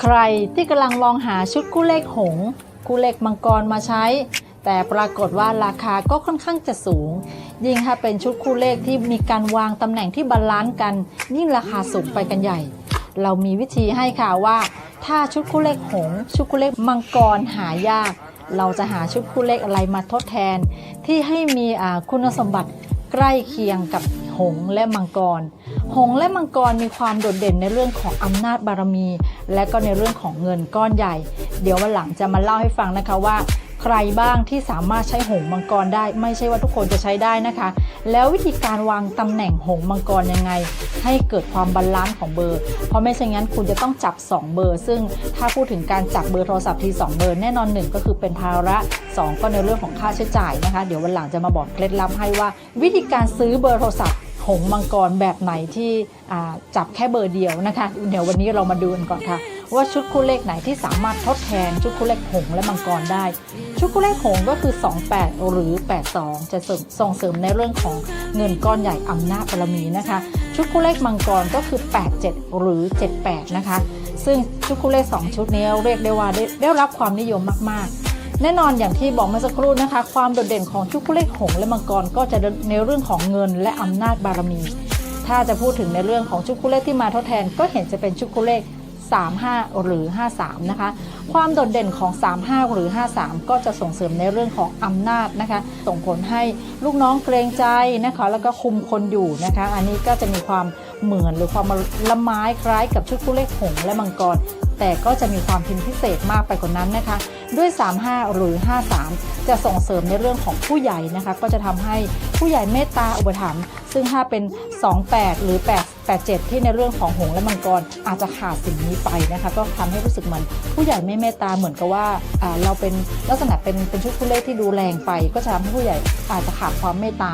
ใครที่กำลังมองหาชุดคู่เลขหงส์คู่เลขมังกรมาใช้ แต่ปรากฏว่าราคาก็ค่อนข้างจะสูง ยิ่งถ้าเป็นชุดคู่เลขที่มีการวางตำแหน่งที่บาลานซ์กันยิ่งราคาสูงไปกันใหญ่ เรามีวิธีให้ค่ะว่า ถ้าชุดคู่เลขหง ชุดคู่เลขมังกรหายาก เราจะหาชุดคู่เลขอะไรมาทดแทน ที่ให้มีคุณสมบัติใกล้เคียงกับ หงและมังกร หงและมังกรมีความโดดเด่นในเรื่องของอำนาจบารมี และก็ในเรื่องของเงินก้อนใหญ่ เดี๋ยววันหลังจะมาเล่าให้ฟังนะคะว่า ใครบ้างที่สามารถใช้หงมังกรได้ ไม่ใช่ว่าทุกคนจะใช้ได้นะคะ แล้ววิธีการวางตำแหน่งหงมังกรยังไง ให้เกิดความบาลานซ์ของเบอร์ เพราะไม่เช่นนั้นคุณจะต้องจับ 2 เบอร์ ซึ่งถ้าพูดถึงการจับเบอร์โทรศัพท์ที2เบอร์แน่นอน 1 ก็คือเป็นภาระ 2 ก็ในเรื่องของค่าใช้จ่ายนะคะ เดี๋ยววันหลังจะมาบอกเคล็ดลับให้ว่า วิธีการซื้อเบอร์โทรศัพท์หงมังกรแบบไหนที่จับแค่เบอร์เดียวนะคะ เดี๋ยววันนี้เรามาดูกันก่อนค่ะ ว่าชุดคู่เลขไหนที่สามารถทดแทนชุดคู่เลขหงและมังกรได้ ชุดคู่เลขหงก็คือ 28 หรือ 82 จะสริมส่งเสริมในเรื่องของเงินก้อนใหญ่อำนาจบารมีนะคะ ชุดคู่เลขมังกรก็คือ 87 หรือ 78 นะคะ ซึ่งชุดคู่เลข 2 ชุดนี้เรียกได้ว่าได้ไดรับความนิยมมาก ๆแน่นอนอย่างที่บอกเมื่อสักครู่นะคะ ความโดดเด่นของชุดคู่เลขหงและมังกรก็จะในเรื่องของเงินและอำนาจบารมี ถ้าจะพูดถึงในเรื่องของชุดคู่เลขที่มาทดแทนก็เห็นจะเป็นชุดคู่เลข 35 หรือ 53 นะคะ ความโดดเด่นของ 35 หรือ 53 ก็จะส่งเสริมในเรื่องของอำนาจนะคะ ส่งผลให้ลูกน้องเกรงใจนะคะ แล้วก็คุมคนอยู่นะคะ อันนี้ก็จะมีความเหมือนหรือความละไม้คล้ายกับชุดคู่เลขหงและมังกรแต่ก็จะมีความพิพิเศษมากไปกว่านั้นนะคะ ด้วย 35 หรือ 53 จะส่งเสริมในเรื่องของผู้ใหญ่นะคะ ก็จะทำให้ผู้ใหญ่เมตตาอุปถัมภ์ซึ่งถ้าเป็น 28 หรือ8 แต่เจ็บที่ในเรื่องของหงและมังกรอาจจะขาดสิ่งนี้ไปนะคะ ก็ทำให้รู้สึกเหมือนผู้ใหญ่ไม่เมตตาเหมือนกับว่าเราเป็นลักษณะเป็นเป็นชุดผู้เล่ที่ดูแรงไป ก็จะทำให้ผู้ใหญ่อาจจะขาดความเมตตา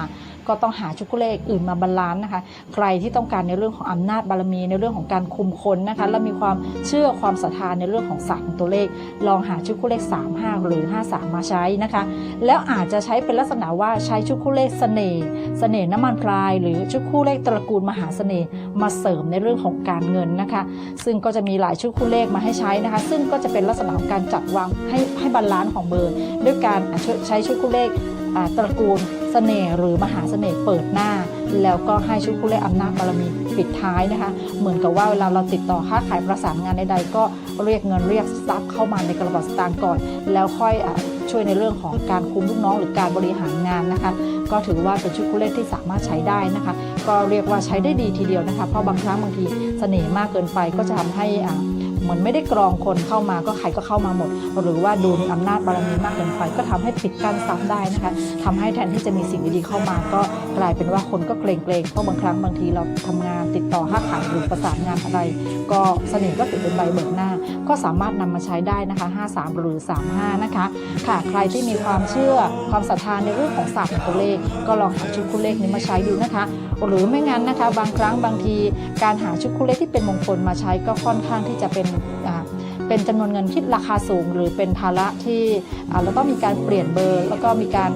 ก็ต้องหาชุดคู่เลขอื่นมาบาลานซ์นะคะใครที่ต้องการในเรื่องของอำนาจบารมีในเรื่องของการคุมคนนะคะและมีความเชื่อความศรัทธาในเรื่องของศาสตร์ของตัวเลข ลองหาชุดคู่เลข 3 5 หรือ 53 มาใช้นะคะ แล้วอาจจะใช้เป็นลักษณะว่าใช้ชุดคู่เลขเสน่ห์เสน่ห์น้ำมันพราย หรือชุดคู่เลขตระกูลมหาเสน่ห์มาเสริมในเรื่องของการเงินนะคะ ซึ่งก็จะมีหลายชุดคู่เลขมาให้ใช้นะคะ ซึ่งก็จะเป็นลักษณะของการจัดวางให้ให้บาลานซ์ของเบอร์ ด้วยการใช้ชุดคู่เลขอ่า ตระกูลเสน่ห์หรือมหาเสน่ห์เปิดหน้า แล้วก็ให้ชุดคู่เลขอำนาจบารมีปิดท้ายนะคะ เหมือนกับว่าเวลาเราติดต่อค้าขายประสานงานใดๆก็เรียกเงินเรียกทรัพย์เข้ามาในกระเป๋าสตางค์ก่อน แล้วค่อยอช่วยในเรื่องของการคุมลูกน้องหรือการบริหารงานนะคะ ก็ถือว่าเป็นชุดคู่เลขที่สามารถใช้ได้นะคะ ก็เรียกว่าใช้ได้ดีทีเดียวนะคะ เพราะบางครั้งบางทีเสน่ห์มากเกินไปก็จะทำให้ เหมือนไม่ได้กรองคนเข้ามาก็ใครก็เข้ามาหมด หรือว่าดูมีอำนาจบารมีมากเกินไปก็ทำให้ปิดกั้นทรัพย์ได้นะคะทำให้แทนที่จะมีสิ่งดีๆเข้ามา ก็กลายเป็นว่าคนก็เกรงเกรงๆเพราะบางครั้งบางทีเราทำงานติดต่อค้าขายหรือประสานงานอะไร ก็เสน่ห์ก็ถือเป็นใบเบิกหน้า ก็สามารถนำมาใช้ได้นะคะ 53 หรือ 35 นะคะ ค่ะใครที่มีความเชื่อความศรัทธาในเรื่องของศาสตร์ตัวเลข ก็ลองหาชุดคู่เลขนี้มาใช้ดูนะคะ หรือไม่งั้นนะคะ บางครั้งบางทีการหาชุดคู่เลขที่เป็นมงคลมาใช้ก็ค่อนข้างที่จะเป็นเป็นจำนวนเงินที่ราคาสูง หรือเป็นภาระที่เราต้องมีการเปลี่ยนเบอร์ แล้วก็มีการ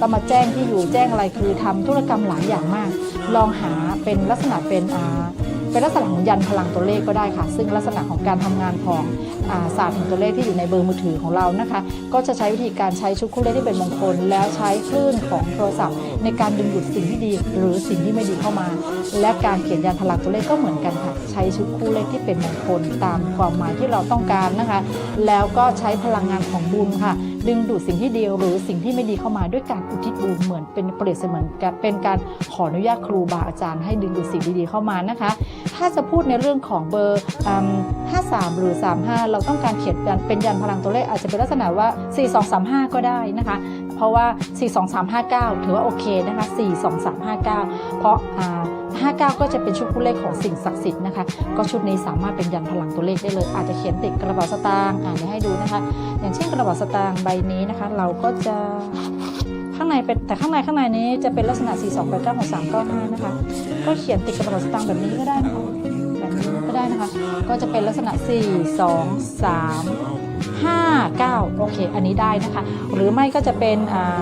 ต้องมาแจ้งที่อยู่แจ้งอะไรคือทำธุรกรรมหลายอย่างมาก ลองหาเป็นลักษณะเป็นอ่า เป็นลักษณะของยันพลังตัวเลขก็ได้ค่ะ ซึ่งลักษณะของการทำงานของอาศาสตร์แห่งตัวเลขที่อยู่ในเบอร์มือถือของเรานะคะ ก็จะใช้วิธีการใช้ชุดคู่เลขที่เป็นมงคล แล้วใช้คลื่นของโทรศัพท์ ในการดึงดูดสิ่งที่ดี หรือสิ่งที่ไม่ดีเข้ามา และการเขียนยันพลังตัวเลขก็เหมือนกันค่ะ ใช้ชุดคู่เลขที่เป็นมงคลตามความหมายที่เราต้องการนะคะ แล้วก็ใช้พลังงานของบุญค่ะ ดึงดูดสิ่งที่ดีหรือสิ่งที่ไม่ดีเข้ามาด้วยการอุทิศบุญเหมือนเป็นเปรียบเสมือนกับเป็นการขออนุญาตครูบาอาจารย์ให้ดึงดูดสิ่งดีๆเข้ามานะคะ ถ้าจะพูดในเรื่องของเบอร์ 53 หรือ 35 เราต้องการเขียนเป็นยันพลังตัวเลขอาจจะเป็นลักษณะว่า 4235 ก็ได้นะคะ เพราะว่า 42359 ถือว่าโอเคนะคะ 42359 เพราะ 59 ก็จะเป็นชุดคู่เลขของสิ่งศักดิ์สิทธิ์นะคะ ก็ชุดนี้สามารถเป็นยันพลังตัวเลขได้เลย อาจจะเขียนติดกระเป๋าสตางค์อ่านให้ดูนะคะ อย่างเช่นกระเป๋าสตางค์ใบนี้นะคะ เราก็จะข้างในเป็นแต่ข้างในข้างในนี้จะเป็นลักษณะ 4 2 8 9 6 3 9 5 นะคะ ก็เขียนติดกระเป๋าสตางค์แบบนี้ก็ได้นะคะแบบนี้ก็ได้นะคะ ก็จะเป็นลักษณะ 4 2 3 59 โอเค อันนี้ได้นะคะ หรือไม่ก็จะเป็นอ่า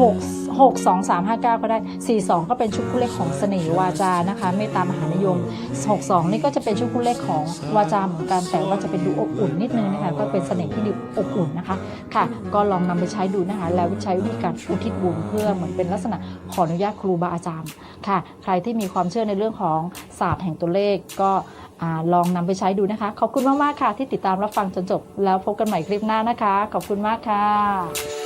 6 6 2 3 5 9ก็ได้42ก็เป็นชุดคู่เลขของเสน่ห์วาจานะคะเมตตามหานิยม62นี่ก็จะเป็นชุดคู่เลขของวาจาเหมือนกันแต่ว่าจะเป็นดูอบอุ่นนิดนึงนะคะก็เป็นเสน่ห์ที่ดูอบอุ่นนะคะค่ะ ก็ลองนำไปใช้ดูนะคะ แล้วใช้วิธีการอุทิศบุญเพื่อเหมือนเป็นลักษณะขออนุญาตครูบาอาจารย์ค่ะ ใครที่มีความเชื่อในเรื่องของศาสตร์แห่งตัวเลขก็ อลองนำไปใช้ดูนะคะ ขอบคุณมาก ๆ ค่ะ ที่ติดตามรับฟังจนจบ แล้วพบกันใหม่คลิปหน้านะคะ ขอบคุณมากค่ะ